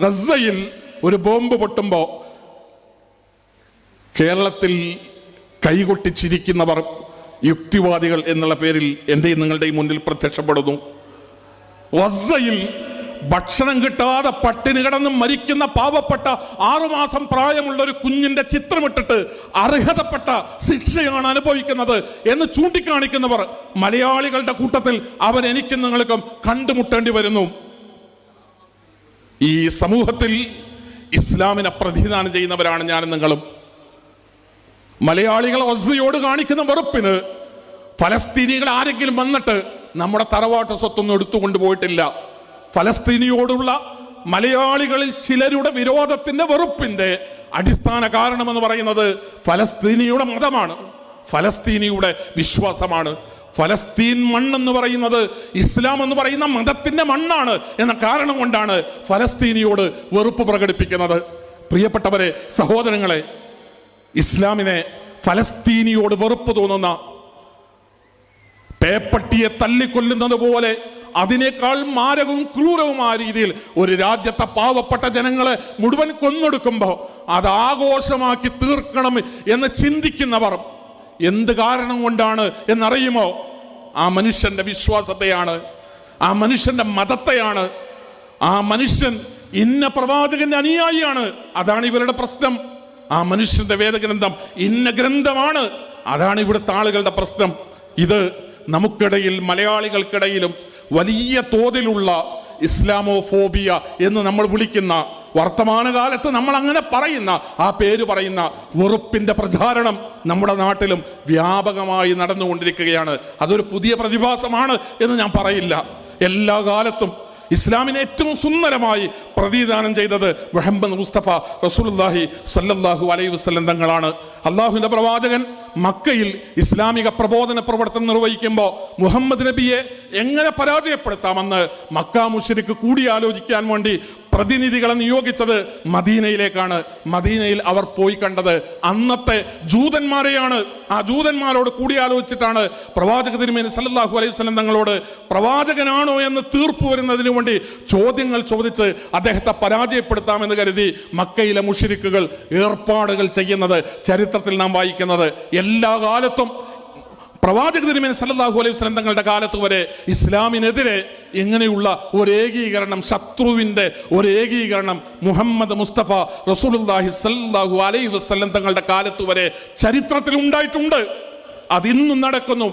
ഗസയിൽ ഒരു ബോംബ് പൊട്ടുമ്പോ കേരളത്തിൽ കൈകൊട്ടിച്ചിരിക്കുന്നവർ യുക്തിവാദികൾ എന്നുള്ള പേരിൽ എന്റെയും നിങ്ങളുടെയും മുന്നിൽ പ്രത്യക്ഷപ്പെടുന്നു. വസയിൽ ഭക്ഷണം കിട്ടാതെ പട്ടിണി കിടന്ന് മരിക്കുന്ന പാവപ്പെട്ട ആറുമാസം പ്രായമുള്ള ഒരു കുഞ്ഞിന്റെ ചിത്രമിട്ടിട്ട് അർഹതപ്പെട്ട ശിക്ഷയാണ് അനുഭവിക്കുന്നത് എന്ന് ചൂണ്ടിക്കാണിക്കുന്നവർ മലയാളികളുടെ കൂട്ടത്തിൽ അവൻ എനിക്കും നിങ്ങൾക്കും കണ്ടുമുട്ടേണ്ടി വരുന്നു. ഈ സമൂഹത്തിൽ ഇസ്ലാമിനെ പ്രതിനിധാനം ചെയ്യുന്നവരാണ് ഞാൻ നിങ്ങളും. മലയാളികൾ ഒസയോട് കാണിക്കുന്ന വെറുപ്പിന് ഫലസ്തീനികൾ ആരെങ്കിലും വന്നിട്ട് നമ്മുടെ തറവാട്ട് സ്വത്തൊന്നും എടുത്തുകൊണ്ട് പോയിട്ടില്ല. ഫലസ്തീനിയോടുള്ള മലയാളികളിൽ ചിലരുടെ വിരോധത്തിന്റെ വെറുപ്പിന്റെ അടിസ്ഥാന കാരണമെന്ന് പറയുന്നത് ഫലസ്തീനിയുടെ മതമാണ്. ഫലസ്തീനിയുടെ വിശ്വാസമാണ്. ഫലസ്തീൻ മണ്ണെന്ന് പറയുന്നത് ഇസ്ലാം എന്ന് പറയുന്ന മതത്തിന്റെ മണ്ണാണ് എന്ന കാരണം കൊണ്ടാണ് ഫലസ്തീനിയോട് വെറുപ്പ് പ്രകടിപ്പിക്കുന്നത്. പ്രിയപ്പെട്ടവരെ സഹോദരങ്ങളെ ഇസ്ലാമിനെ ഫലസ്തീനിയോട് വെറുപ്പ് തോന്നുന്ന പേപ്പട്ടിയെ തല്ലിക്കൊല്ലുന്നത് പോലെ അതിനേക്കാൾ മാരകവും ക്രൂരവുമായ രീതിയിൽ ഒരു രാജ്യത്തെ പാവപ്പെട്ട ജനങ്ങളെ മുഴുവൻ കൊന്നൊടുക്കുമ്പോൾ അത് ആഘോഷമാക്കി തീർക്കണം എന്ന് ചിന്തിക്കുന്നവർ എന്ത് കാരണം കൊണ്ടാണ് എന്നറിയുമോ? ആ മനുഷ്യന്റെ വിശ്വാസത്തെയാണ്. ആ മനുഷ്യന്റെ മതത്തെയാണ്. ആ മനുഷ്യൻ ഇന്ന പ്രവാചകന്റെ അനുയായിയാണ്. അതാണ് ഇവരുടെ പ്രശ്നം. ആ മനുഷ്യന്റെ വേദഗ്രന്ഥം ഇന്ന ഗ്രന്ഥമാണ്. അതാണ് ഇവിടുത്തെ ആളുകളുടെ പ്രശ്നം. ഇത് നമുക്കിടയിൽ മലയാളികൾക്കിടയിലും വലിയ തോതിലുള്ള ഇസ്ലാമോഫോബിയ എന്ന് നമ്മൾ വിളിക്കുന്ന വർത്തമാനകാലത്ത് നമ്മൾ അങ്ങനെ പറയുന്ന ആ പേര് പറയുന്ന വെറുപ്പിന്റെ പ്രചാരണം നമ്മുടെ നാട്ടിലും വ്യാപകമായി നടന്നുകൊണ്ടിരിക്കുകയാണ്. അതൊരു പുതിയ പ്രതിഭാസമാണ് എന്ന് ഞാൻ പറയില്ല. എല്ലാ കാലത്തും ഇസ്ലാമിനെ ഏറ്റവും സുന്ദരമായി പ്രതിദാനം ചെയ്തത് മുഹമ്മദ് മുസ്തഫ റസൂലുള്ളാഹി സല്ലല്ലാഹു അലൈഹി വസ്ലം തങ്ങളാണ്. അള്ളാഹുവിന്റെ പ്രവാചകൻ മക്കയിൽ ഇസ്ലാമിക പ്രബോധന പ്രവർത്തനം നിർവഹിക്കുമ്പോൾ മുഹമ്മദ് നബിയെ എങ്ങനെ പരാജയപ്പെടുത്താമെന്ന് മക്ക മുഷരിക്ക് കൂടിയാലോചിക്കാൻ വേണ്ടി പ്രതിനിധികളെ നിയോഗിച്ചത് മദീനയിലേക്കാണ്. മദീനയിൽ അവർ പോയി കണ്ടത് അന്നത്തെ ജൂതന്മാരെയാണ്. ആ ജൂതന്മാരോട് കൂടിയാലോചിച്ചിട്ടാണ് പ്രവാചക തിരുമേനി സല്ലാഹു അലൈഹി വസല്ലം തങ്ങളോട് പ്രവാചകനാണോ എന്ന് തീർപ്പ് വരുന്നതിനു വേണ്ടി ചോദ്യങ്ങൾ ചോദിച്ച് അദ്ദേഹത്തെ പരാജയപ്പെടുത്താമെന്ന് കരുതി മക്കയിലെ മുഷിരിക്കുകൾ ഏർപ്പാടുകൾ ചെയ്യുന്നത് ചരിത്രത്തിൽ നാം വായിക്കുന്നത് എല്ലാ കാലത്തും പ്രവാചക തിരുമേനി സല്ലാഹു അലൈഹി വസ്ലം തങ്ങളുടെ കാലത്ത് വരെ ഇസ്ലാമിനെതിരെ ഇങ്ങനെയുള്ള ഒരു ഏകീകരണം ശത്രുവിന്റെ ഒരു ഏകീകരണം മുഹമ്മദ് മുസ്തഫ റസൂലുള്ളാഹി സല്ലാഹു അലൈഹി വസ്ലം തങ്ങളുടെ കാലത്ത് വരെ ചരിത്രത്തിൽ ഉണ്ടായിട്ടുണ്ട്. അതിന്നും നടക്കുന്നു.